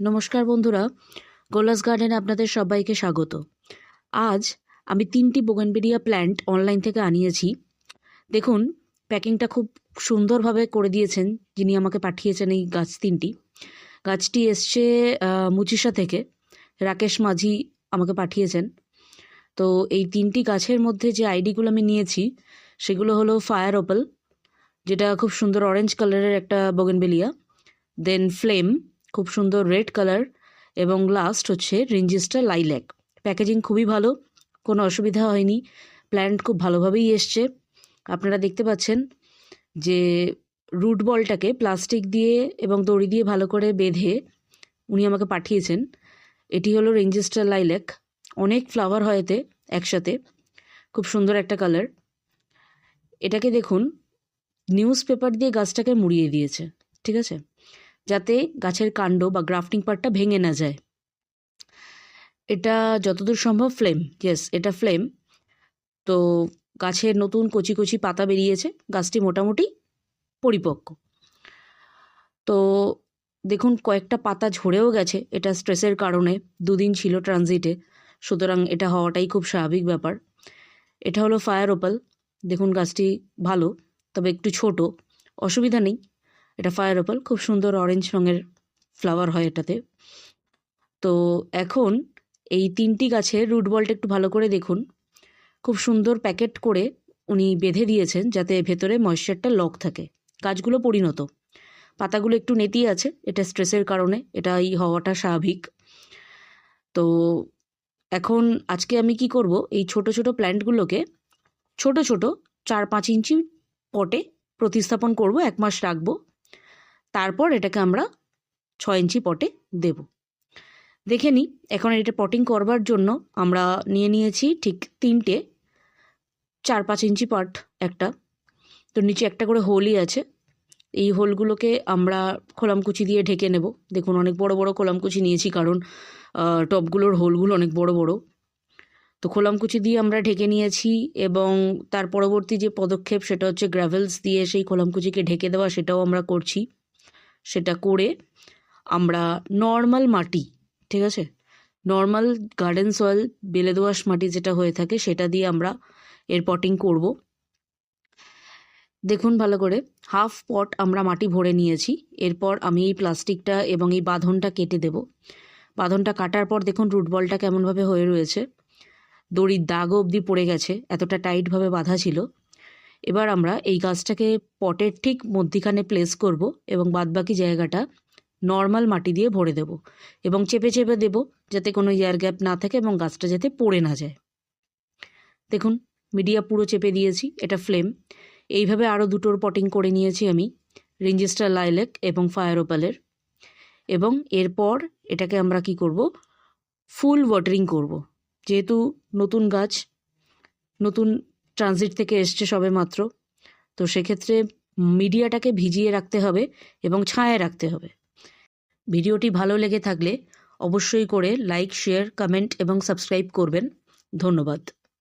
নমস্কার বন্ধুরা গোলাস গার্ডেনে আপনাদের সবাইকে স্বাগত। আজ আমি তিনটি বোগেনবেরিয়া প্ল্যান্ট অনলাইন থেকে আনিয়েছি। দেখুন, প্যাকিংটা খুব সুন্দরভাবে করে দিয়েছেন, যিনি আমাকে পাঠিয়েছেন এই গাছ তিনটি। গাছটি এসছে মুচিসা থেকে। রাকেশ মাঝি আমাকে পাঠিয়েছেন। তো এই তিনটি গাছের মধ্যে যে আইডিগুলো আমি নিয়েছি, সেগুলো হলো ফায়ার ওপেল যেটা খুব সুন্দর অরেঞ্জ কালারের একটা বোগেনবেলিয়া দেন ফ্লেম খুব সুন্দর রেড কালার এবং লাস্ট হচ্ছে রিঞ্জিস্টার লাইল্যাক। প্যাকেজিং খুবই ভালো, কোনো অসুবিধা হয়নি, প্ল্যান্ট খুব ভালোভাবেই এসছে। আপনারা দেখতে পাচ্ছেন যে রুট বলটাকে প্লাস্টিক দিয়ে এবং দড়ি দিয়ে ভালো করে বেঁধে উনি আমাকে পাঠিয়েছেন। এটি হলো রেঞ্জিস্টার লাইল্যাক। অনেক ফ্লাওয়ার হয় এতে, একসাথে। খুব সুন্দর একটা কালার। এটাকে দেখুন নিউজ পেপার দিয়ে গাছটাকে মুড়িয়ে দিয়েছে, ঠিক আছে? যাতে গাছের কাণ্ড বা গ্রাফটিং পার্টটা ভেঙে না যায়। এটা যতদূর সম্ভব ফ্লেম ইয়েস এটা ফ্লেম। তো গাছের নতুন কচি কচি পাতা বেরিয়েছে, গাছটি মোটামুটি পরিপক্ক। তো দেখুন, কয়েকটা পাতা ঝরেও গেছে, এটা স্ট্রেসের কারণে, দুদিন ছিল ট্রানজিটে, সুতরাং এটা হওয়াটাই খুব স্বাভাবিক ব্যাপার। এটা হলো ফায়ার ওপাল, দেখুন গাছটি ভালো, তবে একটু ছোট, অসুবিধা নেই। এটা ফায়ার ওপাল খুব সুন্দর অরেঞ্জ রঙের ফ্লাওয়ার হয় এটাতে। তো এখন এই তিনটি গাছের রুট বলটা একটু ভালো করে দেখুন। খুব সুন্দর প্যাকেট করে উনি বেঁধে দিয়েছেন যাতে ভেতরে ময়েশ্চারটা লক থাকে। গাছগুলো পরিণত। পাতাগুলো একটু নেতিয়ে আছে, এটা স্ট্রেসের কারণে এটা এই হওয়াটা স্বাভাবিক। তো এখন আজকে আমি কি করব, এই ছোট ছোট প্ল্যান্টগুলোকে ছোট ছোট চার পাঁচ ইঞ্চি পটে প্রতিস্থাপন করব, এক মাস রাখব। তারপর এটাকে আমরা ছয় ইঞ্চি পটে দেব। দেখে নিই এখন এটা পটিং করবার জন্য আমরা নিয়ে নিয়েছি ঠিক তিনটে চার পাঁচ ইঞ্চি পাট একটা। তো নিচে একটা করে হোলই আছে। এই হোলগুলোকে আমরা খোলামকুচি দিয়ে ঢেকে নেব। দেখুন অনেক বড় বড় খোলামকুচি নিয়েছি কারণ আহ, টবগুলোর হোলগুলো অনেক বড় বড়। তো খোলামকুচি দিয়ে আমরা ঢেকে নিয়েছি এবং তার পরবর্তী যে পদক্ষেপ সেটা হচ্ছে গ্রাভেলস দিয়ে সেই খোলামকুচিকে ঢেকে দেওয়া সেটাও আমরা করছি। সেটা করে আমরা নর্মাল মাটি, ঠিক আছে? নর্মাল গার্ডেন সয়েল বেলে দোআঁশ মাটি যেটা হয়ে থাকে সেটা দিয়ে আমরা এর পটিং করব। দেখুন ভালো করে হাফ পট আমরা মাটি ভরে নিয়েছি, এরপর আমি এই প্লাস্টিকটা এবং এই বাঁধনটা কেটে দেব। বাঁধনটা কাটার পর দেখুন রুট বলটা কেমনভাবে হয়ে রয়েছে। দড়ির দাগও অবধি পড়ে গেছে, এতটা টাইটভাবে বাঁধা ছিল। এবার আমরা এই গাছটাকে পটের ঠিক মধ্যিখানে প্লেস করব এবং বাদবাকি জায়গাটা নর্মাল মাটি দিয়ে ভরে দেব এবং চেপে চেপে দেব যাতে কোনো এয়ার গ্যাপ না থাকে এবং গাছটা যাতে পড়ে না যায়। দেখুন মিডিয়া পুরো চেপে দিয়েছি, এটা ফ্লেম এইভাবে আরও দুটোর পটিং করে নিয়েছি আমি রিঞ্জিস্টার লাইলেক এবং ফায়ার ওপালের এবং এরপর এটাকে আমরা কি করব? ফুল ওয়াটারিং করব। যেহেতু নতুন গাছ, নতুন ট্রানজিট থেকে এসছে সবে মাত্র তো সেক্ষেত্রে মিডিয়াটাকে ভিজিয়ে রাখতে হবে এবং ছায়ায় রাখতে হবে। ভিডিওটি ভালো লেগে থাকলে অবশ্যই করে লাইক, শেয়ার, কমেন্ট এবং সাবস্ক্রাইব করবেন। ধন্যবাদ।